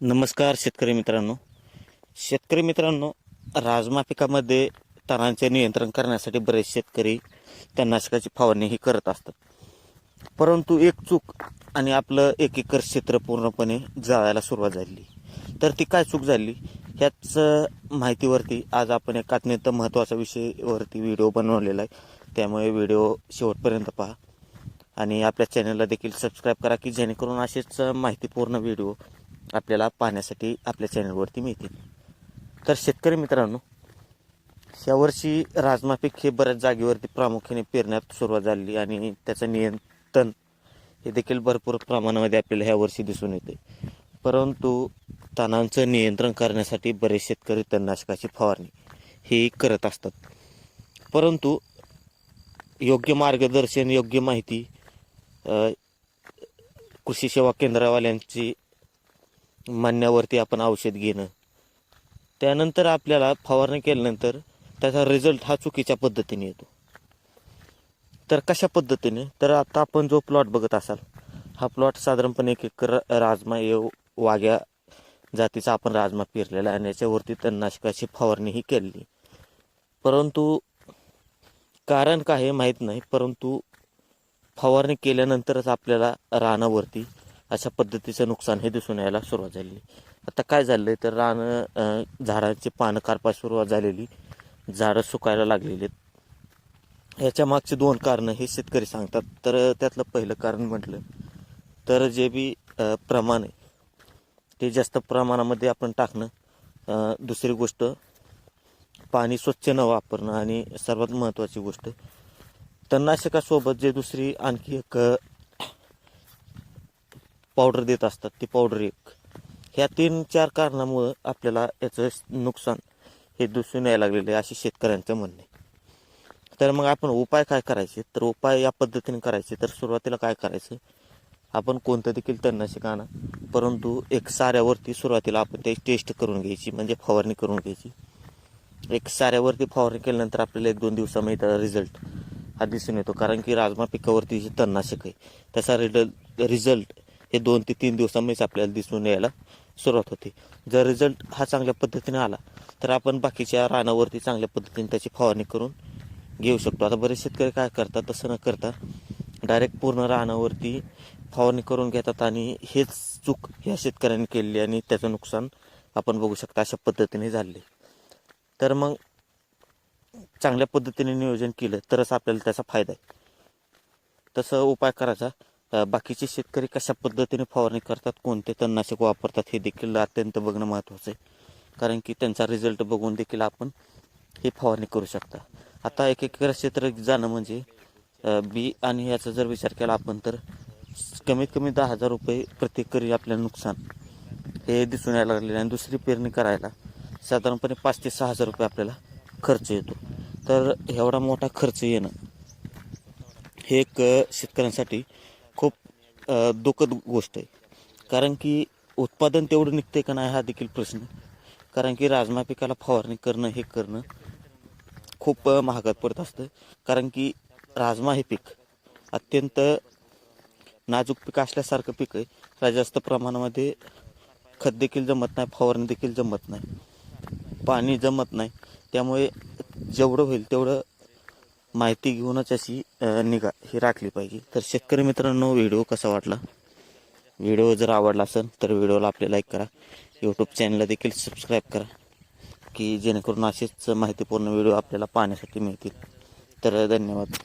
नमस्कार शेतकरी मित्रांनो. शेतकरी मित्रांनो राजमा पिकामध्ये तणांचे नियंत्रण करण्यासाठी बरेच शेतकरी तणनाशकाची फवारणीही करत असतात. परंतु एक चूक आणि आपलं एक एकर क्षेत्र पूर्णपणे जाळायला सुरुवात झाली. तर ती काय चूक झाली? ह्याच माहितीवरती आज आपण एक अत्यंत महत्त्वाचा विषयवरती व्हिडिओ बनवलेला आहे. त्यामुळे व्हिडिओ शेवटपर्यंत पहा आणि आपल्या चॅनलला देखील सबस्क्राईब करा की जेणेकरून असेच माहितीपूर्ण व्हिडिओ आपल्याला पाहण्यासाठी आपल्या चॅनलवरती मिळतील तर शेतकरी मित्रांनो यावर्षी राजमा पीक हे बऱ्याच जागेवरती प्रामुख्याने पेरण्यात सुरुवात झाली आणि त्याचं नियंत्रण हे देखील भरपूर प्रमाणामध्ये आपल्याला ह्या वर्षी दिसून येते. परंतु तणांचं नियंत्रण करण्यासाठी बरेच शेतकरी तणनाशकाची फवारणी हे करत असतात. परंतु योग्य मार्गदर्शन योग्य माहिती कृषी सेवा केंद्रावाल्यांची म्हणण्यावरती आपण औषध घेणं. त्यानंतर आपल्याला फवारणी केल्यानंतर त्याचा रिझल्ट हा चुकीच्या पद्धतीने येतो. तर कशा पद्धतीने? तर आता आपण जो प्लॉट बघत असाल हा प्लॉट साधारणपणे एक एकर राजमा येऊ वाघ्या जातीचा आपण राजमा पेरलेला आणि याच्यावरती तणनाशकाची फवारणीही केलेली. परंतु कारण काय हे माहीत नाही परंतु फवारणी केल्यानंतरच आपल्याला रानावरती अशा पद्धतीचं नुकसान हे दिसून यायला सुरुवात झालेली. आता काय झालं तर रान झाडांची पानं कारपास सुरुवात झालेली. झाडं सुकायला लागलेली आहेत. ह्याच्या मागची दोन कारणं हे शेतकरी सांगतात. तर त्यातलं पहिलं कारण म्हटलं तर जे बी प्रमाण आहे ते जास्त प्रमाणामध्ये आपण टाकणं दुसरी गोष्ट पाणी स्वच्छ न वापरणं आणि सर्वात महत्त्वाची गोष्ट तणनाशकासोबत जे दुसरी आणखी एक पावडर देत असतात ती पावडर एक. ह्या तीन चार कारणामुळं आपल्याला याचं नुकसान हे दिसून यायला लागलेलं आहे असे शेतकऱ्यांचं म्हणणं आहे. तर मग आपण उपाय काय करायचे? तर उपाय या पद्धतीने करायचे. तर सुरुवातीला काय करायचं? आपण कोणतं देखील तणनाशक आणा परंतु एक साऱ्यावरती सुरुवातीला आपण त्याची टेस्ट करून घ्यायची म्हणजे फवारणी करून घ्यायची. एक साऱ्यावरती फवारणी केल्यानंतर आपल्याला एक दोन दिवसामध्ये त्याचा रिझल्ट हा दिसून येतो कारण की राजमा पिकावरती जे तणनाशक आहे त्याचा रिडल रिझल्ट हे दोन ते तीन दिवसांमध्येच आपल्याला दिसून यायला सुरुवात होते. जर रिझल्ट हा चांगल्या पद्धतीने आला तर आपण बाकीच्या रानावरती चांगल्या पद्धतीने त्याची फवारणी करून घेऊ शकतो. आता बरेच शेतकरी काय करतात तसं न करता डायरेक्ट पूर्ण रानावरती फवारणी करून घेतात आणि हेच चूक ह्या शेतकऱ्यांनी केलेली आणि त्याचं नुकसान आपण बघू शकता अशा पद्धतीने झाले. तर मग चांगल्या पद्धतीने नियोजन केलं तरच आपल्याला त्याचा फायदा आहे. तसं उपाय करायचा. बाकीचे शेतकरी कशा पद्धतीने फवारणी करतात कोणते तणनाशक वापरतात हे देखील अत्यंत बघणं महत्त्वाचं आहे. कारण की त्यांचा रिझल्ट बघून देखील आपण ही फवारणी करू शकता. आता एक एकर क्षेत्र जाणं म्हणजे बी आणि याचा जर विचार केला आपण तर कमीत कमी दहा हजार रुपये प्रतिकरी आपल्याला नुकसान हे दिसून यायला लागलेलं आहे. आणि दुसरी पेरणी करायला साधारणपणे पाच ते सहा हजार रुपये आपल्याला खर्च येतो. तर एवढा मोठा खर्च येणं हे एक शेतकऱ्यांसाठी दुःखद गोष्ट आहे. कारण की उत्पादन तेवढं निघते का नाही हा देखील प्रश्न कारण की राजमा पिकाला फवारणी करणं हे करणं खूप महागात पडत असतं. कारण की राजमा हे पीक अत्यंत नाजूक पीक असल्यासारखं पीक आहे. जास्त प्रमाणामध्ये खत देखील जमत नाही फवारणी देखील जमत नाही. पाणी जमत नाही. त्यामुळे जेवढं होईल तेवढं माहिती घेऊनच अशी निगा ही राखली पाहिजे. तर शेतकरी मित्रांनो व्हिडिओ कसा वाटला? व्हिडिओ जर आवडला असेल तर व्हिडिओला आपले लाईक करा. यूट्यूब चॅनलला देखील सबस्क्राईब करा की जेणेकरून असेच माहितीपूर्ण व्हिडिओ आपल्याला पाहण्यासाठी मिळतील. तर धन्यवाद.